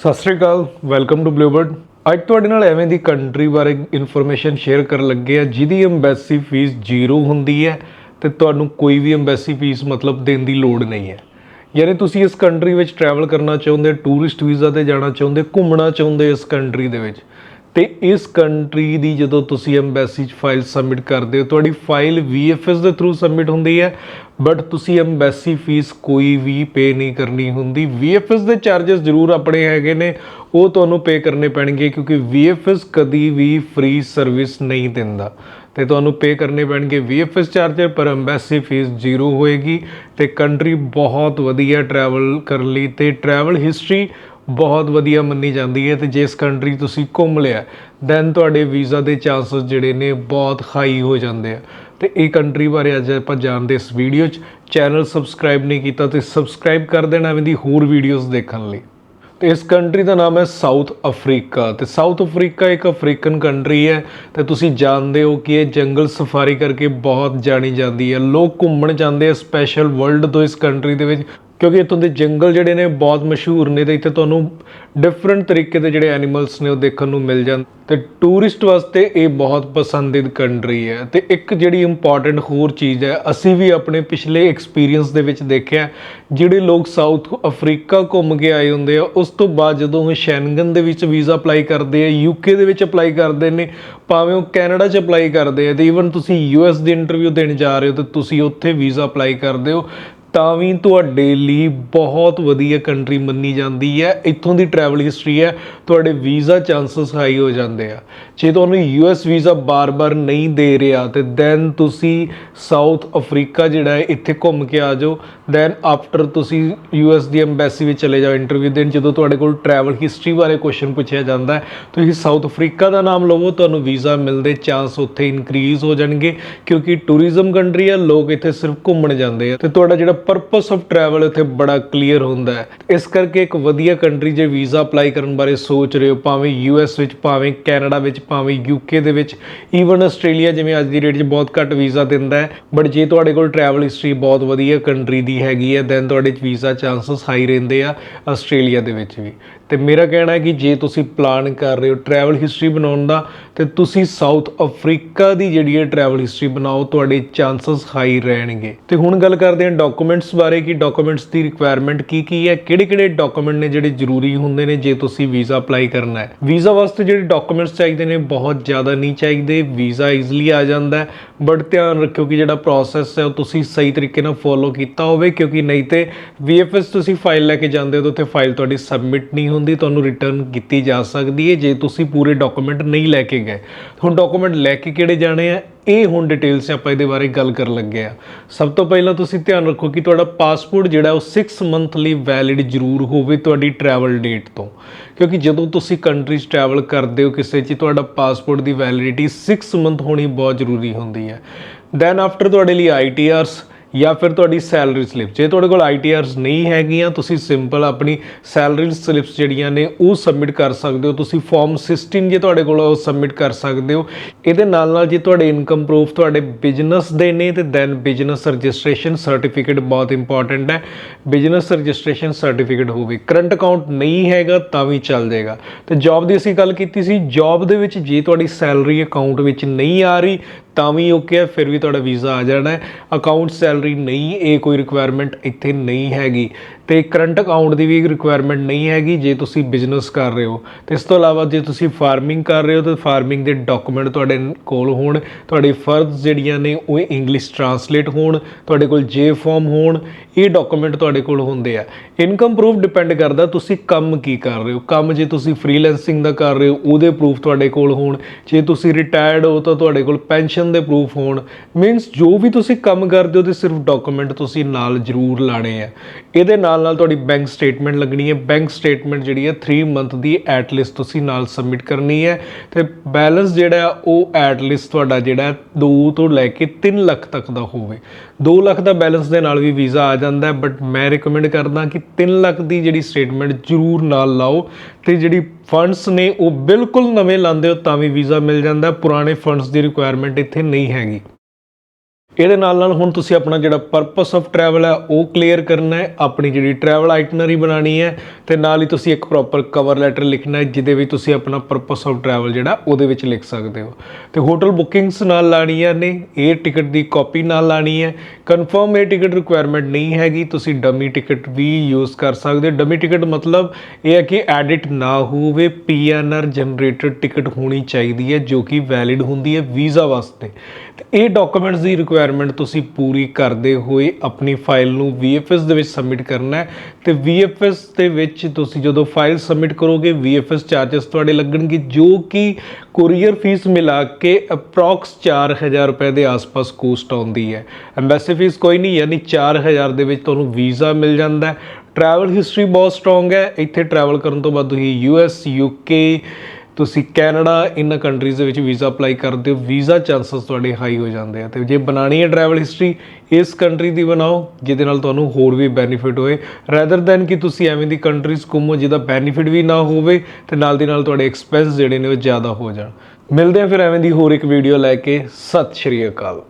ਸਤਿ ਸ਼੍ਰੀ ਅਕਾਲ welcome to ਬਲੂਬਰਡ ਅੱਜ ਤੁਹਾਡੇ ਨਾਲ ਐਵੇਂ ਦੀ ਕੰਟਰੀ ਬਾਰੇ ਇਨਫੋਰਮੇਸ਼ਨ ਸ਼ੇਅਰ ਕਰਨ ਲੱਗੇ ਆ ਜਿਹਦੀ ਐਮਬੈਸੀ ਫੀਸ ਜ਼ੀਰੋ ਹੁੰਦੀ ਹੈ ਤੇ ਤੁਹਾਨੂੰ ਕੋਈ ਵੀ ਐਮਬੈਸੀ ਫੀਸ ਮਤਲਬ ਦੇਣ ਦੀ ਲੋੜ ਨਹੀਂ ਹੈ। ਯਾਨੀ ਤੁਸੀਂ ਇਸ ਕੰਟਰੀ ਵਿੱਚ ਟਰੈਵਲ ਕਰਨਾ ਚਾਹੁੰਦੇ ਟੂਰਿਸਟ ਵੀਜ਼ਾ ਤੇ ਜਾਣਾ ਚਾਹੁੰਦੇ, ਘੁੰਮਣਾ ਚਾਹੁੰਦੇ ਇਸ ਕੰਟਰੀ ਦੇ ਵਿੱਚ। ਤੇ ਇਸ ਕੰਟਰੀ ਦੀ ਜਦੋਂ ਤੁਸੀਂ ਐਮਬੈਸੀ 'ਚ ਫਾਈਲ ਸਬਮਿਟ ਕਰਦੇ ਹੋ, ਤੁਹਾਡੀ ਫਾਈਲ VFS ਦੇ ਥਰੂ ਸਬਮਿਟ ਹੁੰਦੀ ਹੈ ਬਟ ਤੁਸੀਂ ਐਮਬੈਸੀ ਫੀਸ ਕੋਈ ਵੀ ਪੇ ਨਹੀਂ ਕਰਨੀ ਹੁੰਦੀ। VFS ਦੇ ਚਾਰजेस ਜ਼ਰੂਰ ਆਪਣੇ ਹੈਗੇ ਨੇ, ਉਹ ਤੁਹਾਨੂੰ ਪੇ ਕਰਨੇ ਪੈਣਗੇ, ਕਿਉਂਕਿ VFS ਕਦੀ ਵੀ ਫ੍ਰੀ ਸਰਵਿਸ ਨਹੀਂ ਦਿੰਦਾ। ਤੇ ਤੁਹਾਨੂੰ ਪੇ ਕਰਨੇ ਪੈਣਗੇ VFS ਚਾਰਜਰ ਪਰ ਐਮਬੈਸੀ ਫੀਸ ਜ਼ੀਰੋ ਹੋਏਗੀ। ਤੇ ਕੰਟਰੀ ਬਹੁਤ ਵਧੀਆ ਟਰੈਵਲ ਕਰਨ ਲਈ ਤੇ ਟਰੈਵਲ ਹਿਸਟਰੀ ਬਹੁਤ ਵਧੀਆ ਮੰਨੀ ਜਾਂਦੀ ਹੈ ਤੇ ਜਿਸ ਕੰਟਰੀ ਤੁਸੀਂ ਘੁੰਮ ਲਿਆ ਦੈਨ ਤੁਹਾਡੇ ਵੀਜ਼ਾ ਦੇ ਚਾਂਸਸ ਜਿਹੜੇ ਨੇ ਬਹੁਤ ਹਾਈ ਹੋ ਜਾਂਦੇ ਆ। ਤੇ ਇਹ ਕੰਟਰੀ ਬਾਰੇ ਅੱਜ ਆਪਾਂ ਜਾਣਦੇ ਇਸ ਵੀਡੀਓ 'ਚ। ਚੈਨਲ ਸਬਸਕ੍ਰਾਈਬ ਨਹੀਂ ਕੀਤਾ ਤੇ ਸਬਸਕ੍ਰਾਈਬ ਕਰ ਦੇਣਾ ਐਵੇਂ ਦੀ ਹੋਰ ਵੀਡੀਓਜ਼ ਦੇਖਣ ਲਈ। ਤੇ ਇਸ ਕੰਟਰੀ ਦਾ ਨਾਮ ਹੈ ਸਾਊਥ ਅਫਰੀਕਾ ਤੇ ਸਾਊਥ ਅਫਰੀਕਾ ਇੱਕ ਅਫਰੀਕਨ ਕੰਟਰੀ ਹੈ ਤੇ ਤੁਸੀਂ ਜਾਣਦੇ ਹੋ ਕਿ ਇਹ ਜੰਗਲ ਸਫਾਰੀ ਕਰਕੇ ਬਹੁਤ ਜਾਣੀ ਜਾਂਦੀ ਹੈ। ਲੋਕ ਘੁੰਮਣ ਜਾਂਦੇ ਆ ਸਪੈਸ਼ਲ ਵਰਲਡ ਤੋਂ ਇਸ ਕੰਟਰੀ ਦੇ ਵਿੱਚ। ਕਿਉਂਕਿ ਇੱਥੋਂ ਦੇ ਜੰਗਲ ਜਿਹੜੇ ਨੇ ਬਹੁਤ ਮਸ਼ਹੂਰ ਨੇ ਤੇ ਇੱਥੇ ਤੁਹਾਨੂੰ ਡਿਫਰੈਂਟ ਤਰੀਕੇ ਦੇ ਜਿਹੜੇ ਐਨੀਮਲਸ ਨੇ ਉਹ ਦੇਖਣ ਨੂੰ ਮਿਲ ਜਾਣ। ਤੇ ਟੂਰਿਸਟ ਵਾਸਤੇ ਇਹ ਬਹੁਤ ਪਸੰਦੀਦ ਕੰਟਰੀ ਹੈ। ਤੇ ਇੱਕ ਜਿਹੜੀ ਇੰਪੋਰਟੈਂਟ ਹੋਰ ਚੀਜ਼ ਹੈ, ਅਸੀਂ ਵੀ ਆਪਣੇ ਪਿਛਲੇ ਐਕਸਪੀਰੀਅੰਸ ਦੇ ਵਿੱਚ ਦੇਖਿਆ ਜਿਹੜੇ ਲੋਕ ਸਾਊਥ ਅਫਰੀਕਾ ਘੁੰਮ ਕੇ ਆਏ ਹੁੰਦੇ ਆ, ਉਸ ਤੋਂ ਬਾਅਦ ਜਦੋਂ ਉਹ ਸ਼ੈਂਗਨ ਦੇ ਵਿੱਚ ਵੀਜ਼ਾ ਅਪਲਾਈ ਕਰਦੇ ਆ ਯੂਕੇ ਦੇ ਵਿੱਚ ਅਪਲਾਈ ਕਰਦੇ ਨੇ, ਭਾਵੇਂ ਉਹ ਕੈਨੇਡਾ 'ਚ ਅਪਲਾਈ ਕਰਦੇ ਆ, ਤੇ ਈਵਨ ਤੁਸੀਂ ਯੂਐਸ ਦੀ ਇੰਟਰਵਿਊ ਦੇਣ ਜਾ ਰਹੇ ਹੋ, ਤੇ ਤੁਸੀਂ ਉੱਥੇ ਵੀਜ਼ਾ ਅਪਲਾਈ ਕਰਦੇ ਹੋ ਤਾਂ ਵੀ ਤੁਹਾਡੇ ਲਈ ਬਹੁਤ ਵਧੀਆ ਕੰਟਰੀ ਮੰਨੀ ਜਾਂਦੀ ਹੈ। ਇੱਥੋਂ ਦੀ ਟਰੈਵਲ ਹਿਸਟਰੀ ਹੈ, ਤੁਹਾਡੇ ਵੀਜ਼ਾ ਚਾਂਸਸ ਹਾਈ ਹੋ ਜਾਂਦੇ ਆ। ਜੇ ਤੁਹਾਨੂੰ ਯੂਐਸ ਵੀਜ਼ਾ ਬਾਰ-ਬਾਰ ਨਹੀਂ ਦੇ ਰਿਹਾ, ਤੇ ਦੈਨ ਤੁਸੀਂ ਸਾਊਥ ਅਫਰੀਕਾ ਜਿਹੜਾ ਹੈ, ਇੱਥੇ ਘੁੰਮ ਕੇ ਆ ਜਾਓ। ਦੈਨ ਆਫਟਰ ਤੁਸੀਂ ਯੂਐਸ ਦੀ ਐਮਬੈਸੀ ਵਿੱਚ ਚਲੇ ਜਾਓ ਇੰਟਰਵਿਊ ਦੇਣ, ਜਦੋਂ ਤੁਹਾਡੇ ਕੋਲ ਟਰੈਵਲ ਹਿਸਟਰੀ ਬਾਰੇ ਕੁਐਸਚਨ ਪੁੱਛਿਆ ਜਾਂਦਾ ਹੈ, ਤੁਸੀਂ ਸਾਊਥ ਅਫਰੀਕਾ ਦਾ ਨਾਮ ਲਵੋ, ਤੁਹਾਨੂੰ ਵੀਜ਼ਾ ਮਿਲਦੇ ਚਾਂਸ ਉੱਥੇ ਇਨਕਰੀਜ਼ ਹੋ ਜਾਣਗੇ। ਕਿਉਂਕਿ ਟੂਰਿਜ਼ਮ ਕੰਟਰੀ ਹੈ, ਲੋਕ ਇੱਥੇ ਸਿਰਫ ਘੁੰਮਣ ਜਾਂਦੇ ਆ। ਤੇ ਤੁਹਾਡਾ ਜਿਹੜਾ ਪਰਪਸ ਆਫ ਟਰੈਵਲ ਇੱਥੇ ਬੜਾ ਕਲੀਅਰ ਹੁੰਦਾ ਹੈ। ਇਸ ਕਰਕੇ ਇੱਕ ਵਧੀਆ ਕੰਟਰੀ ਜੇ ਵੀਜ਼ਾ ਅਪਲਾਈ ਕਰਨ ਬਾਰੇ ਸੋਚ ਰਹੇ ਹੋ, ਭਾਵੇਂ ਯੂਐਸ ਵਿੱਚ, ਭਾਵੇਂ ਕੈਨੇਡਾ ਵਿੱਚ, ਭਾਵੇਂ ਯੂਕੇ ਦੇ ਵਿੱਚ ਈਵਨ ਆਸਟ੍ਰੇਲੀਆ ਜਿਵੇਂ ਅੱਜ ਦੀ ਡੇਟ 'ਚ ਬਹੁਤ ਘੱਟ ਵੀਜ਼ਾ ਦਿੰਦਾ ਹੈ ਬਟ ਜੇ ਤੁਹਾਡੇ ਕੋਲ ਟਰੈਵਲ ਹਿਸਟਰੀ ਬਹੁਤ ਵਧੀਆ ਕੰਟਰੀ ਦੀ ਹੈਗੀ ਹੈ ਦੈਨ ਤੁਹਾਡੇ 'ਚ ਵੀਜ਼ਾ ਚਾਂਸਸ ਹਾਈ ਰਹਿੰਦੇ ਆ ਆਸਟ੍ਰੇਲੀਆ ਦੇ ਵਿੱਚ ਵੀ। ਤੇ ਮੇਰਾ ਕਹਿਣਾ ਹੈ ਕਿ ਜੇ ਤੁਸੀਂ ਪਲਾਨ ਕਰ ਰਹੇ ਹੋ ਟਰੈਵਲ ਹਿਸਟਰੀ ਬਣਾਉਣ ਦਾ ਤੇ ਤੁਸੀਂ ਸਾਊਥ ਅਫਰੀਕਾ ਦੀ ਜਿਹੜੀ ਹੈ ਟਰੈਵਲ ਹਿਸਟਰੀ ਬਣਾਓ, ਤੁਹਾਡੇ ਚਾਂਸਸ ਹਾਈ ਰਹਿਣਗੇ। ਤੇ ਹੁਣ ਗੱਲ ਕਰਦੇ ਹਾਂ ਡਾਕੂਮੈਂਟਸ ਬਾਰੇ ਕਿ ਡਾਕੂਮੈਂਟਸ ਦੀ ਰਿਕੁਆਇਰਮੈਂਟ ਕੀ ਕੀ ਹੈ, ਕਿਹੜੇ ਕਿਹੜੇ ਡਾਕੂਮੈਂਟ ਨੇ ਜਿਹੜੇ ਜ਼ਰੂਰੀ ਹੁੰਦੇ ਨੇ ਜੇ ਤੁਸੀਂ ਵੀਜ਼ਾ ਅਪਲਾਈ ਕਰਨਾ ਹੈ। ਵੀਜ਼ਾ ਵਾਸਤੇ ਜਿਹੜੇ ਡਾਕੂਮੈਂਟਸ ਚਾਹੀਦੇ ਨੇ, ਬਹੁਤ ਜ਼ਿਆਦਾ ਨਹੀਂ ਚਾਹੀਦੇ ਵੀਜ਼ਾ ਈਜ਼ੀਲੀ ਆ ਜਾਂਦਾ ਹੈ। ਬਟ ਧਿਆਨ ਰੱਖਿਓ ਕਿ ਜਿਹੜਾ ਪ੍ਰੋਸੈਸ ਹੈ ਉਹ ਤੁਸੀਂ ਸਹੀ ਤਰੀਕੇ ਨਾਲ ਫੋਲੋ ਕੀਤਾ ਹੋਵੇ, ਕਿਉਂਕਿ ਨਹੀਂ ਤੇ VFS ਤੁਸੀਂ ਫਾਈਲ ਲੈ ਕੇ ਜਾਂਦੇ ਹੋ ਤਾਂ ਉੱਥੇ ਫਾਈਲ ਤੁਹਾਡੀ ਸਬਮਿਟ ਨਹੀਂ ਹੁੰਦੀ, ਤੁਹਾਨੂੰ ਰਿਟਰਨ ਕੀਤੀ ਜਾ ਸਕਦੀ ਹੈ, ਜੇ ਤੁਸੀਂ ਪੂਰੇ ਡਾਕੂਮੈਂਟ ਨਹੀਂ ਲੈ ਕੇ ਗਏ। ਹੁਣ ਡਾਕੂਮੈਂਟ ਲੈ ਕੇ ਕਿਹੜੇ ਜਾਣੇ ਆ? ਇਹ ਹੁਣ ਡਿਟੇਲ 'ਚ ਆਪਾਂ ਇਹਦੇ ਬਾਰੇ ਗੱਲ ਕਰਨ ਲੱਗੇ ਆ ਸਭ ਤੋਂ ਪਹਿਲਾਂ ਤੁਸੀਂ ਧਿਆਨ ਰੱਖੋ ਕਿ ਤੁਹਾਡਾ ਪਾਸਪੋਰਟ ਜਿਹੜਾ, ਉਹ 6 ਮੰਥ ਲਈ ਵੈਲਿਡ ਜ਼ਰੂਰ ਹੋਵੇ ਤੁਹਾਡੀ ਟਰੈਵਲ ਡੇਟ ਤੋਂ। ਕਿਉਂਕਿ ਜਦੋਂ ਤੁਸੀਂ ਕੰਟਰੀ 'ਚ ਟਰੈਵਲ ਕਰਦੇ ਹੋ ਕਿਸੇ 'ਚ, ਤੁਹਾਡਾ ਪਾਸਪੋਰਟ ਦੀ ਵੈਲਿਡਿਟੀ 6 ਮੰਥ ਹੋਣੀ ਬਹੁਤ ਜ਼ਰੂਰੀ ਹੁੰਦੀ ਹੈ। ਦੈਨ ਆਫਟਰ ਤੁਹਾਡੇ ਲਈ ਆਈਟੀਆਰਸ ਜਾਂ ਫਿਰ ਤੁਹਾਡੀ ਸੈਲਰੀ ਸਲਿੱਪ ਜੇ ਤੁਹਾਡੇ ਕੋਲ ਆਈਟੀਆਰਸ ਨਹੀਂ ਹੈਗੀਆਂ, ਤੁਸੀਂ ਸਿੰਪਲ ਆਪਣੀ ਸੈਲਰੀ ਸਲਿੱਪਸ ਜਿਹੜੀਆਂ ਨੇ, ਉਹ ਸਬਮਿਟ ਕਰ ਸਕਦੇ ਹੋ। ਤੁਸੀਂ ਫਾਰਮ 16 ਜੇ ਤੁਹਾਡੇ ਕੋਲ ਉਹ ਸਬਮਿਟ ਕਰ ਸਕਦੇ ਹੋ। ਇਹਦੇ ਨਾਲ ਨਾਲ ਜੇ ਤੁਹਾਡੇ ਇਨਕਮ ਪ੍ਰੂਫ ਤੁਹਾਡੇ ਬਿਜ਼ਨਸ ਦੇ ਨੇ, ਤੇ ਦੈਨ ਬਿਜ਼ਨਸ ਰਜਿਸਟ੍ਰੇਸ਼ਨ ਸਰਟੀਫਿਕੇਟ ਬਹੁਤ ਇੰਪੋਰਟੈਂਟ ਹੈ। ਬਿਜ਼ਨਸ ਰਜਿਸਟ੍ਰੇਸ਼ਨ ਸਰਟੀਫਿਕੇਟ ਹੋਵੇ ਕਰੰਟ ਅਕਾਊਂਟ ਨਹੀਂ ਹੈਗਾ, ਤਾਂ ਵੀ ਚੱਲ ਜਾਏਗਾ। ਤੇ ਜੌਬ ਦੀ ਅਸੀਂ ਗੱਲ ਕੀਤੀ ਸੀ। ਜੌਬ ਦੇ ਵਿੱਚ ਜੇ ਤੁਹਾਡੀ ਸੈਲਰੀ ਅਕਾਊਂਟ ਵਿੱਚ ਨਹੀਂ ਆ ਰਹੀ ਤਾਂ ਵੀ ਓਕੇ ਹੈ, ਫਿਰ ਵੀ ਤੁਹਾਡਾ ਵੀਜ਼ਾ ਆ ਜਾਣਾ ਹੈ। ਅਕਾਊਂਟ ਸੈਲਰੀ ਨਹੀਂ, ਇਹ ਕੋਈ ਰਿਕੁਆਇਰਮੈਂਟ ਇੱਥੇ ਨਹੀਂ ਹੈਗੀ। ਤੇ ਕਰੰਟ ਅਕਾਊਂਟ ਦੀ ਵੀ ਰਿਕੁਆਇਰਮੈਂਟ ਨਹੀਂ ਹੈਗੀ ਜੇ ਤੁਸੀਂ ਬਿਜ਼ਨਸ ਕਰ ਰਹੇ ਹੋ। ਤੇ ਇਸ ਤੋਂ ਇਲਾਵਾ ਜੇ ਤੁਸੀਂ ਫਾਰਮਿੰਗ ਕਰ ਰਹੇ ਹੋ, ਤਾਂ ਫਾਰਮਿੰਗ ਦੇ ਡਾਕੂਮੈਂਟ ਤੁਹਾਡੇ ਕੋਲ ਹੋਣ। ਤੁਹਾਡੇ ਫਰਜ਼ ਜਿਹੜੀਆਂ ਨੇ, ਉਹ ਇੰਗਲਿਸ਼ ਟਰਾਂਸਲੇਟ ਹੋਣ। ਤੁਹਾਡੇ ਕੋਲ ਜੇ ਫਾਰਮ ਹੋਣ, ਇਹ ਡਾਕੂਮੈਂਟ ਤੁਹਾਡੇ ਕੋਲ ਹੁੰਦੇ ਆ। ਇਨਕਮ ਪ੍ਰੂਫ ਡਿਪੈਂਡ ਕਰਦਾ ਤੁਸੀਂ ਕੰਮ ਕੀ ਕਰ ਰਹੇ ਹੋ। ਕੰਮ ਜੇ ਤੁਸੀਂ ਫ੍ਰੀਲੈਂਸਿੰਗ ਦਾ ਕਰ ਰਹੇ ਹੋ, ਉਹਦੇ ਪ੍ਰੂਫ ਤੁਹਾਡੇ ਕੋਲ ਹੋਣ। ਜੇ ਤੁਸੀਂ ਰਿਟਾਇਰਡ ਹੋ, ਤਾਂ ਤੁਹਾਡੇ ਕੋਲ ਪੈਨਸ਼ਨ ਦੇ ਪ੍ਰੂਫ ਹੋਣ। ਮੀਨਸ ਜੋ ਵੀ ਤੁਸੀਂ ਕੰਮ ਕਰਦੇ ਹੋ ਤੇ ਸਿਰਫ ਡਾਕੂਮੈਂਟ ਤੁਸੀਂ ਨਾਲ ਜ਼ਰੂਰ ਲਾਣੇ ਆ। ਇਹਦੇ ਨਾਲ ਨਾਲ ਤੁਹਾਡੀ ਬੈਂਕ ਸਟੇਟਮੈਂਟ ਲੱਗਣੀ ਹੈ। ਬੈਂਕ ਸਟੇਟਮੈਂਟ ਜਿਹੜੀ ਹੈ 3 ਮੰਥ ਦੀ ਐਟ ਲਿਸਟ ਤੁਸੀਂ ਨਾਲ ਸਬਮਿਟ ਕਰਨੀ ਹੈ। ਤੇ ਬੈਲੈਂਸ ਜਿਹੜਾ ਉਹ ਐਟ ਲਿਸਟ ਤੁਹਾਡਾ ਜਿਹੜਾ 2 ਤੋਂ ਲੈ ਕੇ 3 ਲੱਖ ਤੱਕ ਦਾ ਹੋਵੇ। 2 ਲੱਖ ਦਾ ਬੈਲੈਂਸ ਦੇ ਨਾਲ ਵੀ ਵੀਜ਼ਾ ਆ ਜਾਂਦਾ ਬਟ ਮੈਂ ਰეკਮੈਂਡ ਕਰਦਾ ਕਿ 3 ਲੱਖ ਦੀ ਜਿਹੜੀ ਸਟੇਟਮੈਂਟ ਜ਼ਰੂਰ ਨਾਲ ਲਾਓ। ਤੇ ਜਿਹੜੀ ਫੰਡਸ ਨੇ ਉਹ ਬਿਲਕੁਲ ਨਵੇਂ ਲਾਉਂਦੇ ਹੋ ਤਾਂ ਵੀ ਵੀਜ਼ਾ ਮਿਲ ਜਾਂਦਾ, ਪੁਰਾਣੇ ਫੰਡਸ ਦੀ ਰਿਕੁਆਇਰਮੈਂਟ ਇੱਥੇ ਨਹੀਂ ਹੈਗੀ। ਇਹਦੇ ਨਾਲ ਨਾਲ ਹੁਣ ਤੁਸੀਂ ਆਪਣਾ ਜਿਹੜਾ ਪਰਪਸ ਆਫ ਟਰੈਵਲ ਹੈ, ਉਹ ਕਲੀਅਰ ਕਰਨਾ ਹੈ, ਆਪਣੀ ਜਿਹੜੀ ਟਰੈਵਲ ਆਈਟਨਰੀ ਬਣਾਣੀ ਹੈ ਤੇ ਨਾਲ ਹੀ ਤੁਸੀਂ ਇੱਕ ਪ੍ਰੋਪਰ ਕਵਰ ਲੈਟਰ ਲਿਖਣਾ ਹੈ, ਜਿਹਦੇ ਵਿੱਚ ਤੁਸੀਂ ਆਪਣਾ ਪਰਪਸ ਆਫ ਟਰੈਵਲ ਜਿਹੜਾ, ਉਹਦੇ ਵਿੱਚ ਲਿਖ ਸਕਦੇ ਹੋ। ਤੇ ਹੋਟਲ ਬੁਕਿੰਗਸ ਨਾਲ ਲਾਣੀਆਂ ਨੇ, ਇਹ ਟਿਕਟ ਦੀ ਕਾਪੀ ਨਾਲ ਲਾਣੀ ਹੈ। ਕਨਫਰਮ ਇਹ ਟਿਕਟ ਰਿਕੁਆਇਰਮੈਂਟ ਨਹੀਂ ਹੈਗੀ, ਤੁਸੀਂ ਡਮੀ ਟਿਕਟ ਵੀ ਯੂਜ਼ ਕਰ ਸਕਦੇ ਹੋ। ਡਮੀ ਟਿਕਟ ਮਤਲਬ ਇਹ ਹੈ ਕਿ ਐਡਿਟ ਨਾ ਹੋਵੇ ਪੀਐਨਆਰ ਜਨਰੇਟਡ ਟਿਕਟ ਹੋਣੀ ਚਾਹੀਦੀ ਹੈ, ਜੋ ਕਿ ਵੈਲਿਡ ਹੁੰਦੀ ਹੈ ਵੀਜ਼ਾ ਵਾਸਤੇ। ਇਹ ਡਾਕੂਮੈਂਟਸ ਦੀ ਰਿਕੁਆਇਰਮੈਂਟ ਤੁਸੀਂ ਪੂਰੀ ਕਰਦੇ ਹੋਏ ਆਪਣੀ ਫਾਈਲ ਨੂੰ VFS ਦੇ ਵਿੱਚ ਸਬਮਿਟ ਕਰਨਾ ਹੈ ਤੇ VFS ਦੇ ਵਿੱਚ ਤੁਸੀਂ ਜਦੋਂ ਫਾਈਲ ਸਬਮਿਟ ਕਰੋਗੇ VFS ਚਾਰजेस ਤੁਹਾਡੇ ਲੱਗਣਗੇ, ਜੋ ਕਿ ਕੋਰੀਅਰ ਫੀਸ ਮਿਲਾ ਕੇ ਅਪਰੋਕਸ 4000 ਰੁਪਏ ਦੇ ਆਸ-ਪਾਸ ਕੋਸਟ ਆਉਂਦੀ ਹੈ। ਐਮਬੈਸੀ ਫੀਸ ਕੋਈ ਨਹੀਂ, ਯਾਨੀ 4000 ਦੇ ਵਿੱਚ ਤੁਹਾਨੂੰ ਵੀਜ਼ਾ ਮਿਲ ਜਾਂਦਾ ਹੈ। ਟਰੈਵਲ ਹਿਸਟਰੀ ਬਹੁਤ ਸਟਰੋਂਗ ਹੈ। ਇੱਥੇ ਟਰੈਵਲ ਕਰਨ ਤੋਂ ਬਾਅਦ ਤੁਸੀਂ ਯੂਐਸ ਯੂਕੇ ਤੁਸੀਂ ਕੈਨੇਡਾ ਇਨ ਕੰਟਰੀਜ਼ ਦੇ ਵਿੱਚ ਵੀਜ਼ਾ ਅਪਲਾਈ ਕਰਦੇ ਹੋ, ਵੀਜ਼ਾ ਚਾਂਸਸ ਤੁਹਾਡੇ ਹਾਈ ਹੋ ਜਾਂਦੇ ਆ। ਤੇ ਜੇ ਬਣਾਣੀ ਹੈ ਟਰੈਵਲ ਹਿਸਟਰੀ ਇਸ ਕੰਟਰੀ ਦੀ ਬਣਾਓ, ਜਿਹਦੇ ਨਾਲ ਤੁਹਾਨੂੰ ਹੋਰ ਵੀ ਬੈਨੀਫਿਟ ਹੋਏ। ਰੈਦਰ ਦੈਨ ਕਿ ਤੁਸੀਂ ਐਵੇਂ ਦੀ ਕੰਟਰੀਜ਼ ਘੁੰਮੋ ਜਿਹਦਾ ਬੈਨੀਫਿਟ ਵੀ ਨਾ ਹੋਵੇ, ਤੇ ਨਾਲ ਦੀ ਨਾਲ ਤੁਹਾਡੇ ਐਕਸਪੈਂਸ ਜਿਹੜੇ ਨੇ ਉਹ ਜ਼ਿਆਦਾ ਹੋ ਜਾਣ। ਮਿਲਦੇ ਆ ਫਿਰ ਐਵੇਂ ਦੀ ਹੋਰ ਇੱਕ ਵੀਡੀਓ ਲੈ ਕੇ। ਸਤਿ ਸ਼੍ਰੀ ਅਕਾਲ।